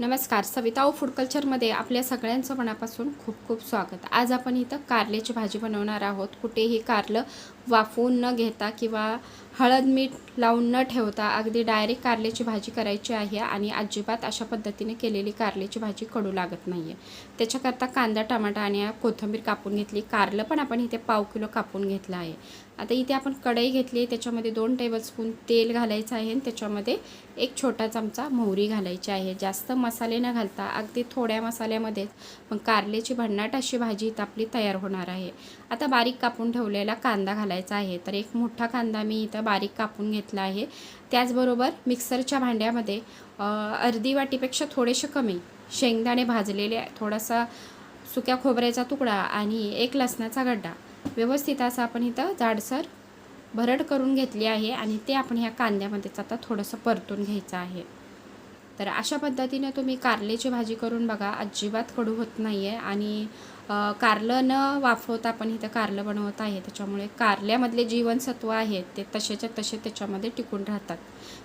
नमस्कार सविता फूड कल्चरमध्ये आपल्या सगळ्यांचं मनापासून खूप खूप स्वागत. आज आपण इथं कारल्याची भाजी बनवणार आहोत. कुठेही कारलं वाफवून न घेता किंवा हळद मीठ लावून न ठेवता अगदी डायरेक्ट कारल्याची भाजी करायची आहे आणि अजिबात अशा पद्धतीने केलेली कारल्याची भाजी कडू लागत नाही आहे त्याच्याकरता कांदा टमाटा आणि कोथिंबीर कापून घेतली. कारलं पण आपण इथे पाव किलो कापून घेतलं आहे. आता इथे आपण कढई घेतली. त्याच्यामध्ये दोन टेबलस्पून तेल घालायचं आहे आणि त्याच्यामध्ये एक छोटा चमचा मोहरी घालायची आहे. जास्त मसाले न घालता अगदी थोड्या मसाल्यामध्येच पण कारल्याची भन्नाट अशी भाजी इथं आपली तयार होणार आहे. आता बारीक कापून ठेवलेला कांदा घालायचा आहे. तर एक मोठा कांदा मी इथं बारीक कापून घेतला आहे. त्याचबरोबर मिक्सरच्या भांड्यामध्ये अर्धी वाटीपेक्षा थोडेसे कमी शेंगदाणे भाजलेले थोडासा सुक्या खोबऱ्याचा तुकडा आणि एक लसणाचा गड्डा. व्यवस्थित असं आपण इथं जाडसर भरड करून घेतली आहे आणि ते आपण ह्या कांद्यामध्येच आता थोडंसं परतून घ्यायचं आहे. तर अशा पद्धतीने तुम्ही कारल्याची भाजी करून बघा. अजिबात कडू होत नाही आहे आणि कारलं न वाफवता आपण इथं कारलं बनवत आहे. त्याच्यामुळे कारल्यामधले जीवनसत्व आहेत ते तसेच्या तसे त्याच्यामध्ये टिकून राहतात.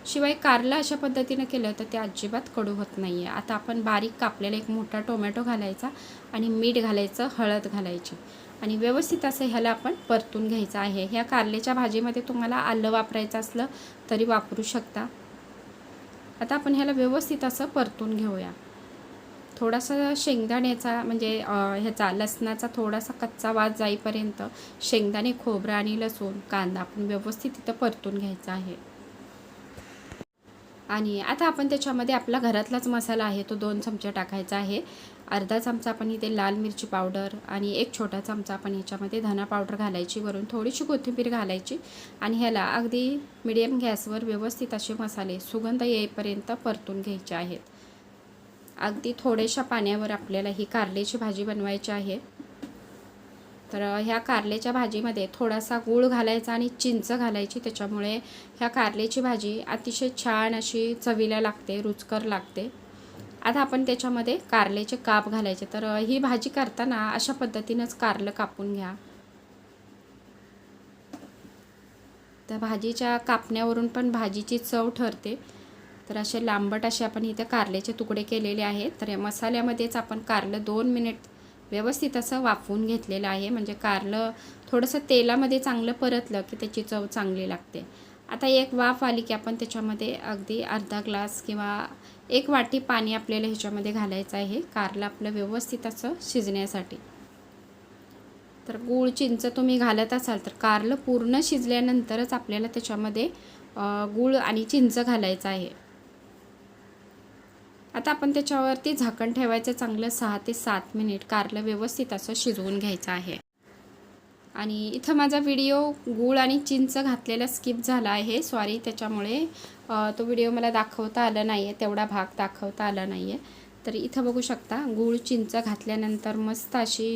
शिवाय कारलं अशा पद्धतीनं केलं तर ते अजिबात कडू होत नाही आहे आता आपण बारीक कापलेला एक मोठा टोमॅटो घालायचा आणि मीठ घालायचं हळद घालायची आणि व्यवस्थित असं ह्याला आपण परतून घ्यायचं आहे. ह्या कारल्याच्या भाजीमध्ये तुम्हाला आलं वापरायचं असलं तरी वापरू शकता. आता आपण ह्याला व्यवस्थित असं परतून घेऊया. थोडासा शेंगदाण्याचा म्हणजे ह्याचा लसणाचा थोडासा कच्चा वास जाईपर्यंत शेंगदाणे खोबरं आणि लसूण कांदा आपण व्यवस्थित इथं परतून घ्यायचा आहे. आणि आता आपण त्याच्यामध्ये आपला घरातलाच मसाला आहे तो दोन चमचे टाकायचा आहे. अर्धा चमचा आपण इथे लाल मिरची पावडर आणि एक छोटा चमचा आपण ह्याच्यामध्ये धना पावडर घालायची वरून थोडीशी कोथिंबीर घालायची आणि ह्याला अगदी मिडियम गॅसवर व्यवस्थित असे मसाले सुगंध येईपर्यंत परतून घ्यायचे आहेत. अगदी थोड्याशा पाण्यावर आपल्याला ही कारल्याची भाजी बनवायची आहे. तर ह्या कारल्याच्या भाजीमध्ये थोडासा गूळ घालायचा आणि चिंच घालायची. त्याच्यामुळे ह्या कारल्याची भाजी अतिशय छान अशी चवीला लागते रुचकर लागते. आता आपण त्याच्यामध्ये कारल्याचे काप घालायचे. तर ही भाजी करताना अशा पद्धतीनंच कारलं कापून घ्या. त्या भाजीच्या कापण्यावरून पण भाजीची चव ठरते. तर असे लांबट असे आपण इथे कारल्याचे तुकडे केलेले आहेत. तर या मसाल्यामध्येच आपण कारलं दोन मिनिट व्यवस्थित असं वाफवून घेतलेलं आहे. म्हणजे कारलं थोडंसं तेलामध्ये चांगलं परतलं की त्याची चव चांगली लागते. आता एक वाफ आली की आपण त्याच्यामध्ये अगदी अर्धा ग्लास किंवा एक वाटी पाणी आपल्याला ह्याच्यामध्ये घालायचं आहे. कारलं आपलं व्यवस्थित असं शिजण्यासाठी. तर गूळ चिंच तुम्ही घालत असाल तर कारलं पूर्ण शिजल्यानंतरच आपल्याला त्याच्यामध्ये गूळ आणि चिंच घालायचं आहे. आता आपण त्याच्यावरती झाकण ठेवायचं चांगलं सहा ते सात मिनिट कारलं व्यवस्थित असं शिजवून घ्यायचं आहे. आणि इथं माझा व्हिडिओ गूळ आणि चिंच घातलेला स्किप झाला आहे. सॉरी त्याच्यामुळे तो व्हिडिओ मला दाखवता आला नाही आहे तेवढा भाग दाखवता आला नाही आहे तर इथं बघू शकता गूळ चिंच घातल्यानंतर मस्त अशी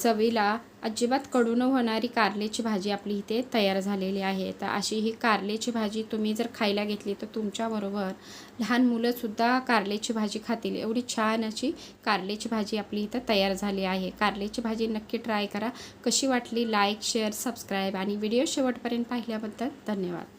चवीला अजिबात कडू न होणारी कारल्याची भाजी आपली इथे तयार झालेली आहे. तर अशी ही कारल्याची भाजी तुम्ही जर खायला घेतली तर तुमच्याबरोबर लहान मुलंसुद्धा कारल्याची भाजी खातील. एवढी छान अशी कारल्याची भाजी आपली इथं तयार झाली आहे. कारल्याची भाजी नक्की ट्राय करा. कशी वाटली? लाईक शेअर सबस्क्राईब आणि व्हिडिओ शेवटपर्यंत पाहिल्याबद्दल धन्यवाद.